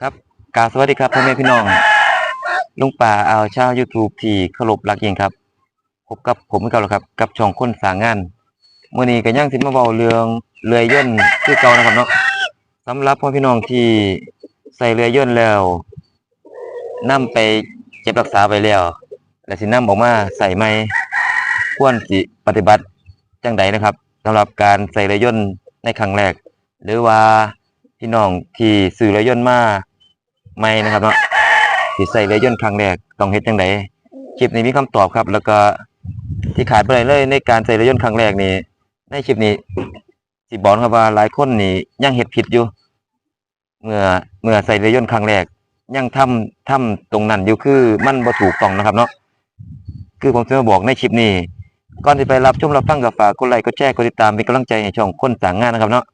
ครับกาสวัสดีครับพ่อแม่พี่น้องลุงป่าเอาชาว YouTube ที่เคารพรักยิ่งครับพบกับผมก่าแล้วครับ กับช่องคนสางงานเมื้อนี้ก็ยังสิมาเว้าเรื่องเรือยนต์คือเก่านะครับเนาะสำหรับพ่อพี่น้องที่ใส่เรือยนต์แล้วนำไปเก็บรักษาไว้แล้วแล้วสินำออกมาใส่ใหม่ควรสิปฏิบัติจังใดนะครับสำหรับการใส่เรือยนต์ในครั้งแรก หรือว่า พี่น้องที่ซื้อเรือยนต์มาใหม่นะครับเนาะที่ใส่เรือยนต์ครั้งแรกต้องเฮ็ดจังไดคลิปนี้มีคำตอบครับ แล้วก็ที่ขาดไปเลยในการใส่เรือยนต์ครั้งแรกนี่ในคลิปนี้สิบอกครับว่าหลายคนนี่ยังเฮ็ดผิดอยู่ เมื่อเมื่อใส่เรือยนต์ครั้งแรกยังทำทำตรงนั้นอยู่คือมันบ่ถูกต้องนะครับเนาะคือผมจะมาบอกในคลิปนี้ก่อนที่ไปรับชมรับฟังกับฝากกดไลค์กดแชร์กดติดตามเป็นกำลังใจให้ช่องคนสร้างงานนะครับเนาะ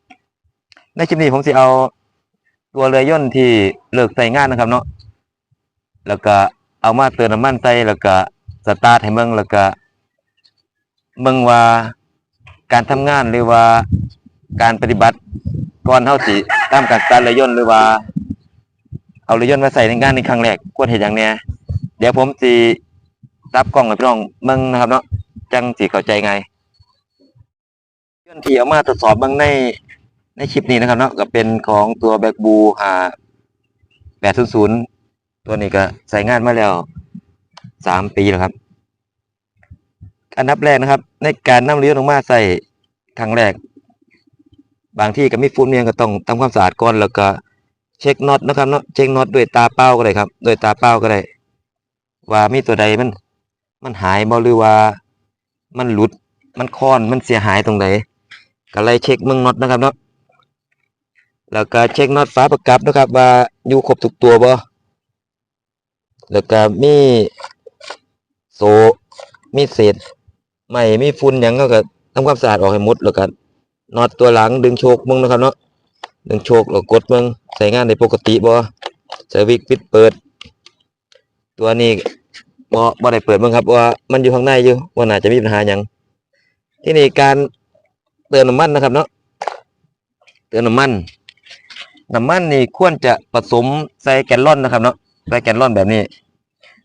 ในคลิปนี้ผมสิเอาตัวเรือยนที่เลิกใส่งานนะครับเนาะ แล้วก็เอามาเติมน้ำมันใส่แล้วก็สตาร์ทให้เบิ่งแล้วก็เบิ่งว่าการทำงานหรือว่าการปฏิบัติก่อนเฮาสิทำการสตาร์ทเรือยนหรือว่า เอาเรือยนมาใส่ในงานในครั้งแรกควรเฮ็ดหยังแหน่เดี๋ยวผมสิรับกล้องให้พี่น้องเบิ่งนะครับเนาะจังสิเข้าใจไงเรื่องที่เอามาทดสอบเบางใน ในคลิปนี้นะครับเนาะก็เป็นของตัวแบ k บูหา800ตัวนี้ก็ใช้งานมาแล้วสามปีแล้วครับ อันดับแรกนะครับ ในการนำเรือลงมาใส่ครั้งแรก บางที่ก็มีฝุ่นเมียงก็ต้องทำความสะอาดก่อนแล้วก็เช็คน็อตนะครับเนาะเช็คน็อตด้วยตาเปล่าก็ได้ครับด้วยตาเปล่าก็ได้ว่ามีตัวใดมันมันหายบ่หรือว่ามันหลุดมันคลอนมันเสียหายตรงไหนก็เลยเช็คเมืองน็อตนะครับเนาะ แล้วก็เช็คน็อตฝาประกับนะครับว่าอยู่ครบทุกตัวบ่แล้วก็มีโซมีเศษไม่มีฝุ่นยังก็ก็ทำความสะอาดออกให้หมดแล้วก็น็อตตัวหลังดึงโชคมึงนะครับเนาะดึงโชคแล้วกดมึงใช้งานได้ปกติบ่สวิตช์ปิดเปิด ตัวนี้บ่บ่ได้เปิดเบิ่งครับว่ามันอยู่ข้างในอยู่ว่าน่าจะมีปัญหาหยังที่นี่การเติมน้ำมันนะครับเนาะเติมน้ำมัน น้ำมันนี่ควรจะผสมใส่แกลลอนนะครับเนาะใส่แกลลอนแบบนี้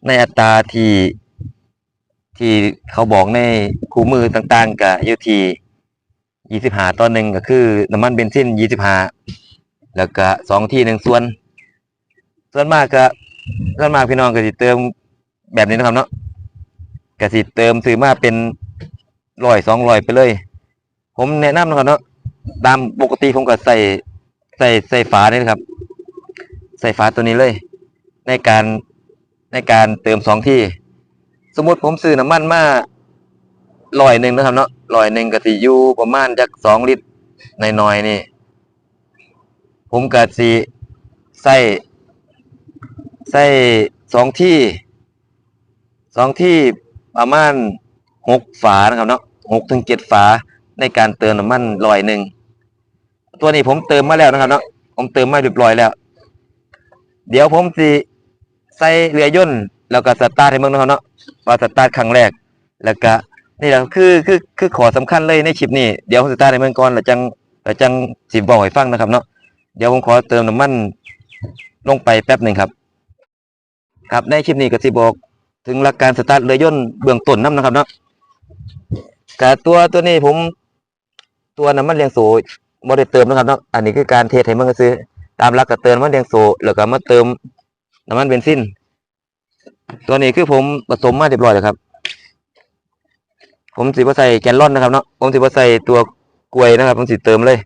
ในอัตราที่ที่เขาบอกในคู่มือต่างๆก็อยู่ที่25ต่อหนึ่งก็คือน้ำมันเบนซิน25แล้วก็สองที่หนึ่งส่วน ส่วนมากก็ส่วนมากพี่น้องก็สิเติมแบบนี้นะครับเนาะก็สิเติมซื้อมาเป็นร้อยสองร้อยไปเลย ผมแนะนำนะครับเนาะตามปกติผมก็ใส่ ส่ใส่ฝานี่นะครับ ใส่ฝาตัวนี้เลย ในการในการเติมสองที่ สมมติผมซื้อน้ำมันมาร้อยหนึ่งนะครับเนาะร้อยหนึ่งกสิยูประมาณจักสองลิตรในน้อยๆนี่ ผมกสิใส่ใส่สองที่สองที่ประมาณหกฝานะครับเนาะหกถึงเจ็ดฝาในการเติมน้ำมันร้อยหนึ่ง ตัวนี้ผมเติมมาแล้วนะครับเนาะผมเติมมาเรียบร้อยแล้ว เดี๋ยวผมสิใส่เรือยนต์แล้วก็สตาร์ทให้เบิ่งนะครับเนาะว่าสตาร์ทครั้งแรก แล้วก็นี่แหละคือคือคือขอสำคัญเลยในคลิปนี้เดี๋ยวผมสตาร์ทให้เบิ่งก่อนแล้วจังแล้วจังสิบอกให้ฟังนะครับเนาะเดี๋ยวผมขอเติมน้ำมันลงไปแป๊บหนึ่งครับ ครับในคลิปนี้ก็สิบอก ถึงหลักการสตาร์ทเรือยนต์เบื้องต้นน้ำนะครับเนาะกตัวตัวนี้ผมตัวน้ำมันเลี้ยงโซ บ่ได้เติมนะครับเนาะอันนี้คือการเทสให้มันก็ซื้อ ตามหลักก็เติมมันเลี้ยงโซแล้วก็มาเติมน้ำมันเบนซินตัวนี้คือผมผสมมาเรียบร้อยแล้วครับ ผมสิบ่ใส่แกนลอนนะครับเนาะผมสิบ่ใส่ตัวกลวยนะครับ ผมสิเติมเลย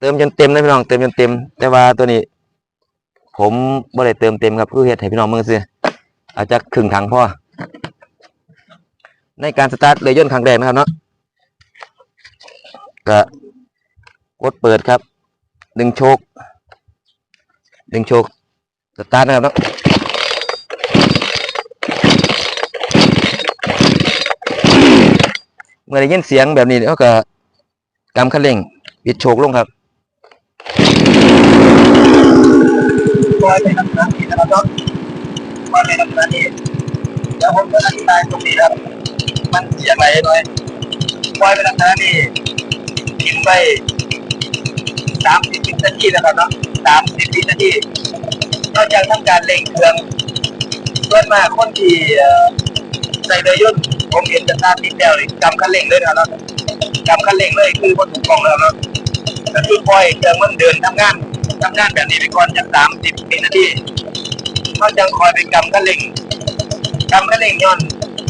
เติมจนเต็มเลยพี่น้องเติมจนเต็ม แต่ว่าตัวนี้ ผมบ่ได้เติมเต็มครับคือเฮ็ดให้พี่น้องเมืองซื้ออาจากครึ่งถังพอในการสตาร์ทเรือยนครั้งแรกนะครับเนาะก็กดเปิดครับ ดึงโชคดึงโชคสตาร์ทนะครับเนาะเมื่อได้ยินเสียงแบบนี้เขาก็กำคันเร่งปิดโชคลงครับ ป ล่อยไปทำงานที่นะครับปล่อยไปทำงานที่เดี๋ยวผมจะอธิบายตรงนี้ครับ มันเสียงไหลหน่อยปล่อยไปทางนั้นนี่กินไปสามสิบวินาทีนะครับเนาะสามสิบวินาทีนอกจากทำการเร่งเครื่องส่วนมากคนที่ใส่เรือยนผมเห็นจะตาติดแล้วเลยกำคันเร่งเลยนะครับเนาะกำคันเร่งเลยคือคนถูกต้องแล้วเนาะก็คือปล่อยเครื่องมันเดินทำงานทำงานแบบนี้ไปก่อนจากสามสิบ วินาทีเขาจังคอยไปกำคันเร่งกำคันเร่งย้อน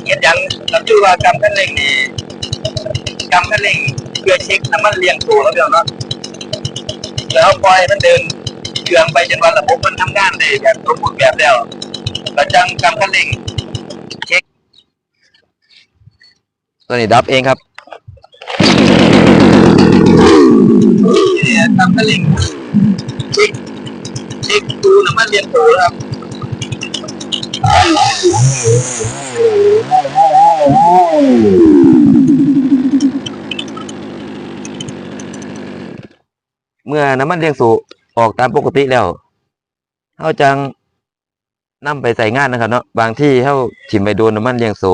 เห็นยังเราชื่อว่ากำคันเร่งนี่กำคันเร่งเพื่อเช็คน้ำมันเลี้ยงตัวแล้วเดี๋ยวเนาะแล้วปล่อยมันเดินเครื่องไปจนวันระบบมันทำงานได้แบบสมบูรณ์แบบแล้วก็จังกำคันเร่งตัวนี้ดับเองครับเนี่ยกำคันเร่งเช็ค เช็คดูน้ำมันเลี้ยงตัวครับเมื่อน้ำมันเลี้ยงสูออกตามปกติแล้วเฮาจังนำไปใส่งานนะครับเนาะบางที่เฮาถิ่มไปโดนน้ำมันเลี้ยงโซ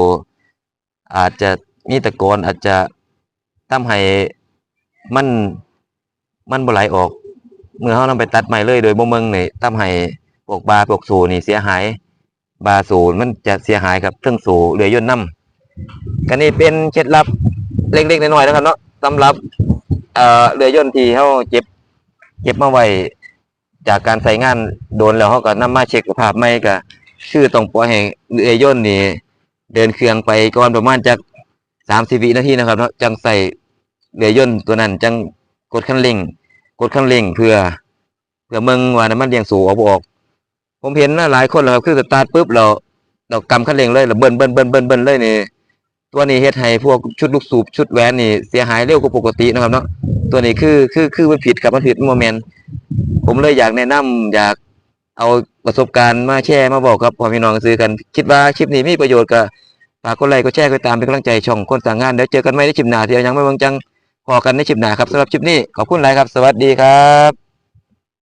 อาจจะมีตะกอนอาจจะทำให้มันมันบ่ไหลออก เมื่อเฮานำไปตัดใหม่เลย โดยบ่เมืองนี่ทำให้พวกบาพวกโซนี่เสียหาย บาโซมันจะเสียหายครับเครื่องโซเรือยนต์นํกันนี่เป็นเคล็ดลับเล็กๆน้อยๆนะครับเนาะสำหรับเอ่อเรือยนต์ที่เฮาเจ็บเก็บมาไว้จากการใช้งานโดนแล้วเขาก็นำมาเช็คสภาพใหม่ก็คือต้องปล่อยให้เรือยนต์นี่เดินเครื่องไปก่อนประมาณจักสามสิบวินาทีนะครับเนาะจังใส่เรือยนต์ตัวนั้นจังกดคันเร่ง กดคันเร่งเพื่อ เพื่อเมืองว่าน้ำมันเลี้ยงสูบออกบออก ผมเห็นนะหลายคนแล้วครับคือสตาร์ทปุ๊บเราเรากำคันเร่งเลยแล้วเบิ้ลเบิ้ลเบิ้ลเบิ้ลเบิ้ลเลยนี่ตัวนี้เฮ็ดให้พวกชุดลูกสูบชุดแหวนนี่เสียหายเร็วกว่าปกตินะครับเนาะตัวนี้คือคือคือมันผิดครับมันผิดโมเมนต์ผมเลยอยากแนะนำอยากเอาประสบการณ์มาแชร์มาบอกกับพ่อพี่น้องซื้อกัน คิดว่าคลิปนี้มีประโยชน์ก็ฝากกดไลค์กดแชร์กดตามเป็นกำลังใจช่องคนต่างงานเดี๋ยวเจอกันใหม่ในคลิปหน้าที่ยังไม่เบ่งจัง พอกันในชิปหนาครับสำหรับชิปนี้ขอบคุณหลายครับ สวัสดีครับ